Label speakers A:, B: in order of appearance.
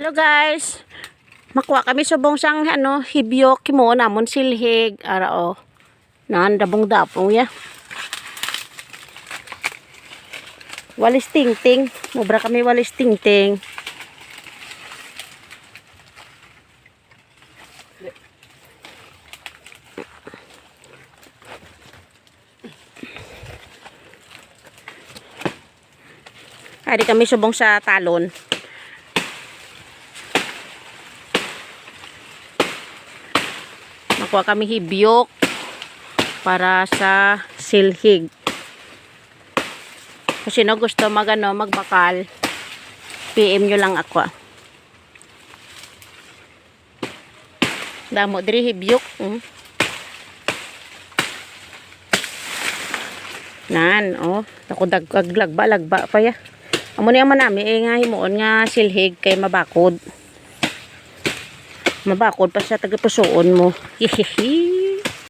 A: Hello guys. Makuha kami subong sang ano, hibyo kimo namon silhig ara o. Nan dabong dapong ya. Walis ting ting. Mubra kami walis ting ting. Ari kami subong sa talon. Nakuha kami hibyok para sa silhig. Kasi no gusto mag ano, magbakal, PM nyo lang ako. ah. Damo diri hibyok. Mm. Nan, oh. Ako dagkag lagba, pa ya. Amo ni ang manami eh nga himuon nga silhig kay mabakod. Mabakod pa sa tagapusoon mo. Hihihi.